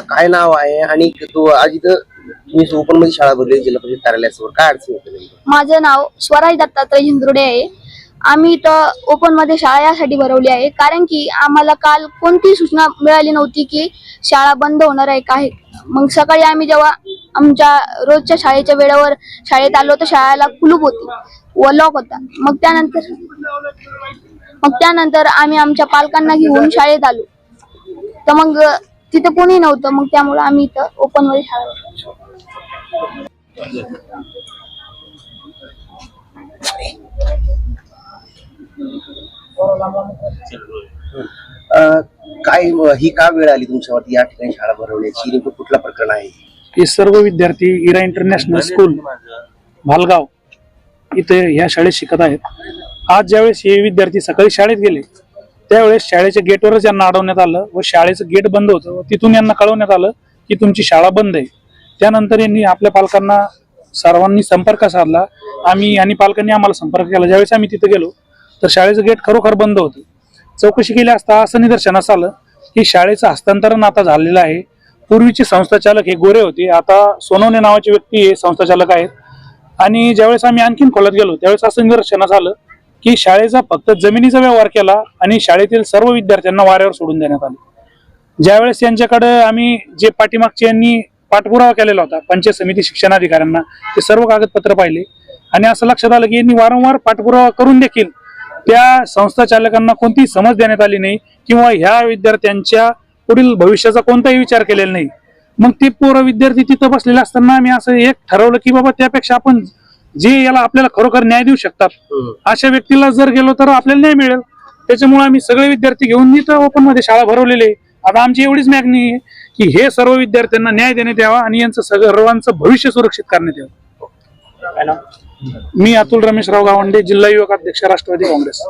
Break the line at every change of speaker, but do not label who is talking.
काय नाव आहे? आणि तू आज इथं तुम्ही ओपनमध्ये शाळा भरली जिल्हा परिषद कार्यालयासमोर. काय अडचण होते
माझं नाव स्वराज दत्तात्रय झिंदुर्डे आहे. आम्ही इथं ओपनमध्ये शाळा यासाठी भरवली आहे. कारण की आम्हाला काल कोणतीही सूचना मिळाली नव्हती की शाळा बंद होणार आहे काय मग सकाळी आम्ही जेव्हा आमच्या रोजच्या शाळेच्या वेळेवर शाळेत आलो तर शाळेला कुलूप होती. व लॉक होता. मग त्यानंतर मग त्यानंतर आम्ही आमच्या पालकांना घेऊन शाळेत आलो. तर मग तिथं कोणी नव्हतं मग त्यामुळे आम्ही इथं ओपनमध्ये शाळा
काय ही का वेळ आली तुमच्यावरती या ठिकाणी शाळा भरवण्याची? नेमकं कुठलं प्रकरण आहे?
हे सर्व विद्यार्थी इरा इंटरनॅशनल स्कूल भालगाव इथे ह्या शाळेत शिकत आहेत. आज ज्यावेळेस हे विद्यार्थी सकाळी शाळेत गेले त्यावेळेस शाळेच्या गेटवरच यांना अडवण्यात आलं व शाळेचं गेट बंद होतं व तिथून यांना कळवण्यात आलं की तुमची शाळा बंद आहे. त्यानंतर यांनी आपल्या पालकांना सर्वांनी संपर्क साधला. आम्ही आणि पालकांनी आम्हाला संपर्क केला. ज्यावेळेस आम्ही तिथे गेलो तर शाळेचं गेट खरोखर बंद होतं. चौकशी केली असता असं निदर्शनास आलं की शाळेचं हस्तांतरण आता झालेलं आहे. पूर्वीचे संस्थाचालक हे गोरे होते. आता सोनवणे नावाचे व्यक्ती हे संस्थाचालक आहेत. आणि ज्यावेळेस आम्ही आणखीन खोलत गेलो त्यावेळेस असं निदर्शनास आलं की शाळेचा फक्त जमिनीचा व्यवहार केला आणि शाळेतील सर्व विद्यार्थ्यांना वाऱ्यावर सोडून देण्यात आले. ज्यावेळेस यांच्याकडे आम्ही जे पाठीमागचे यांनी पाठपुरावा केलेला होता पंचायत समिती शिक्षणाधिकाऱ्यांना ते सर्व कागदपत्र पाहिले. आणि असं लक्षात आलं की यांनी वारंवार पाठपुरावा करून देखील त्या संस्था चालकांना कोणतीही समज देण्यात आली नाही किंवा ह्या विद्यार्थ्यांच्या पुढील भविष्याचा कोणताही विचार केलेला नाही. मग ते पोरं विद्यार्थी तिथं बसलेले असताना आम्ही असं एक ठरवलं की बाबा त्यापेक्षा आपण जे याला आपल्याला खरोखर न्याय देऊ शकतात अशा व्यक्तीला जर गेलो तर आपल्याला न्याय मिळेल. त्याच्यामुळे आम्ही सगळे विद्यार्थी घेऊन इथं ओपनमध्ये शाळा भरवलेली आहे. आता आमची एवढीच मागणी आहे की हे सर्व विद्यार्थ्यांना न्याय देण्यात यावा आणि यांचं सर्वांचं भविष्य सुरक्षित करण्यात यावं. मी अतुल रमेशराव गावंडे जिल्हा युवक अध्यक्ष राष्ट्रवादी काँग्रेस.